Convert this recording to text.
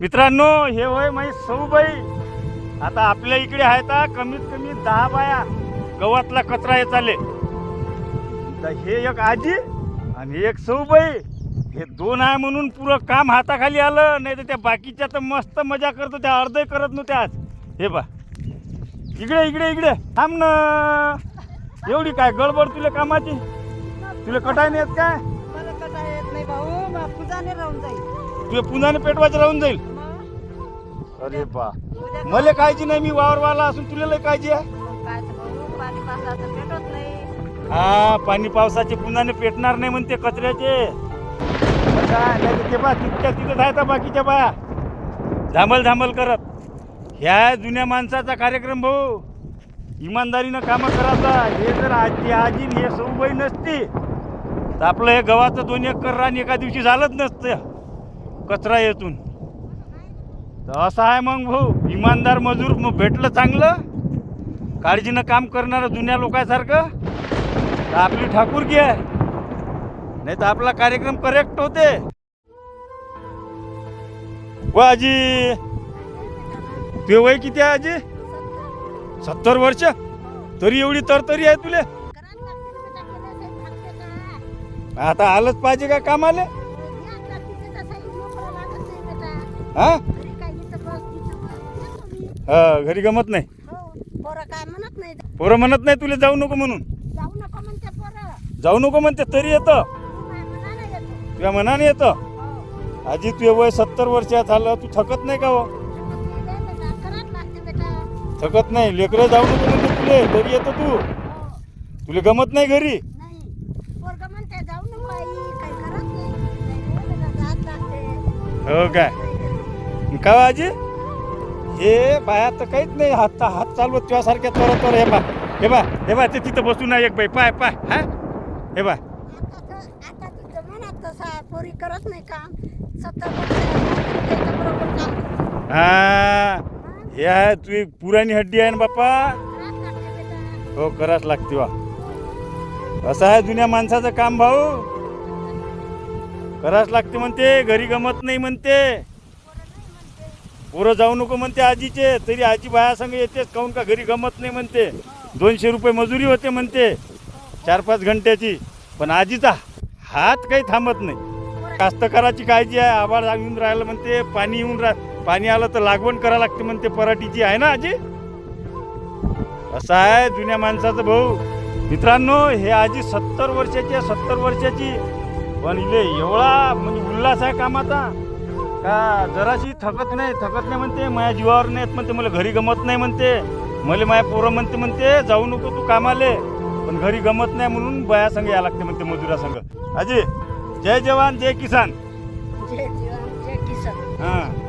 मित्रांनो हे होय माही सऊबाई. आता आपल्या इकडे आहे का कमीत कमी दहा बाया. गवतला कचरा हे चाले तर हे एक आजी आणि एक सऊबाई. हे दोन आहे म्हणून पुरं काम हाताखाली आलं नाही तर त्या बाकीच्या तर मस्त मजा करतो त्या अर्धही करत नव्हत्या आज. हे बा इकडे इकडे इकडे. थांब ना. एवढी काय गडबड तुला कामाची? तुला कटाय नाही येत काय? मला कटा येत नाही भाऊ राहून जाईल. तुला पुन्हा पेटवायचं राहून जाईल. अरे बा. मला काळजी नाही मी वावरवाला असून तुला लय काळजी आहे? मग काय तर भाऊ पाणी पावसाचं भेटत नाही. हा पाणी पावसाचे पुन्हा पेटणार नाही म्हणते कचऱ्याचे. काय नाही तर ते बा तितक्या तिथं आहेत बाकीच्या बाया धामल धामल करत. ह्या जुन्या माणसाचा कार्यक्रम भाऊ. इमानदारीनं कामं करायचा. हे जर आजी आजी हे सऊबाई नसती तर आपलं हे गव्हाचं दोन एकर रान एका दिवशी झालंच नसतं. कचरा येतून. तर असं आहे मग भाऊ. इमानदार मजूर मग भेटलं चांगलं. काळजीनं काम करणारं जुन्या लोकांसारखं. तर आपली ठाकूरकी आहे. नाही तर आपला कार्यक्रम करेक्ट होते. व आजी. ते वय किती आहे आजी? सत्तर वर्ष? तरी एवढी तरतरी आहे तुले. आता आलंच पाहिजे का कामाले? हा? हा घरी गमत नाही? पोरं काय म्हणत नाही. पोरं म्हणत नाही तुला जाऊ नको म्हणून? जाऊ नको म्हणते पोरं. जाऊ नको म्हणते तरी येतं. तुझ्या मनाने येतं. हो. आजी तुझे वय सत्तर वर्षात झालं तू थकत नाही का हो? करावं लागते बेटा थकत नाही. लेकरं जाऊ नको म्हणते तुले तरी येतं तू. हो तुला गमत नाही घरी? नाही. पोरग म्हणते जाऊ नको आई काही करत नाही. जात लागते. हो काय? काय हो आजी? हे बाया तर काहीच नाही. हात हात चालवत तुझ्यासारख्या तोर तोर हे बा हे बा हे बा ते तिथं बसून नाही एक बाई. पाय पाय. हा? हे बा. आता तर- आता तुझं मनात तसं आहे पोरी करत नाही काम. सत्तर वर्ष आहे, त्याच्या बरोबर काम करते. हा. हे आहे तुझी पुराणी हड्डी आहे ना बाप्पा. हो कराच लागते वा असं आहे जुन्या माणसाचं काम भाऊ. कराच लागते म्हणते घरी गमत नाही म्हणते. पोरं जाऊ नको म्हणते आजीचे तरी आजी बाया संग येतेच काहून का घरी गमत नाही म्हणते. दोनशे रुपये मजुरी होते म्हणते चार पाच घंट्याची. पण आजीचा हात काही थांबत नाही. कास्तकाराची काळजी आहे आभाळ येऊन राहिलं म्हणते पाणी येऊन राह पाणी आलं तर लागवण करा लागते म्हणते पराठीची आहे ना आजी? असं आहे जुन्या माणसाचं भाऊ. मित्रांनो हे आजी सत्तर वर्षाची आहे सत्तर वर्षाची. पण इले एवढा म्हणजे उल्हास आहे कामाचा. का? जराशी थकत नाही थकत नाही म्हणते. माझ्या जीवावर नाही येत म्हणते. मला घरी गमत नाही म्हणते. मला माझ्या पोरं म्हणते म्हणते जाऊ नको तू कामाले. पण घरी गमत नाही म्हणून बया संग या लागते म्हणते मजुरा संग. आजी जय जवान जय किसान. जे जीवन जे किसन. हां.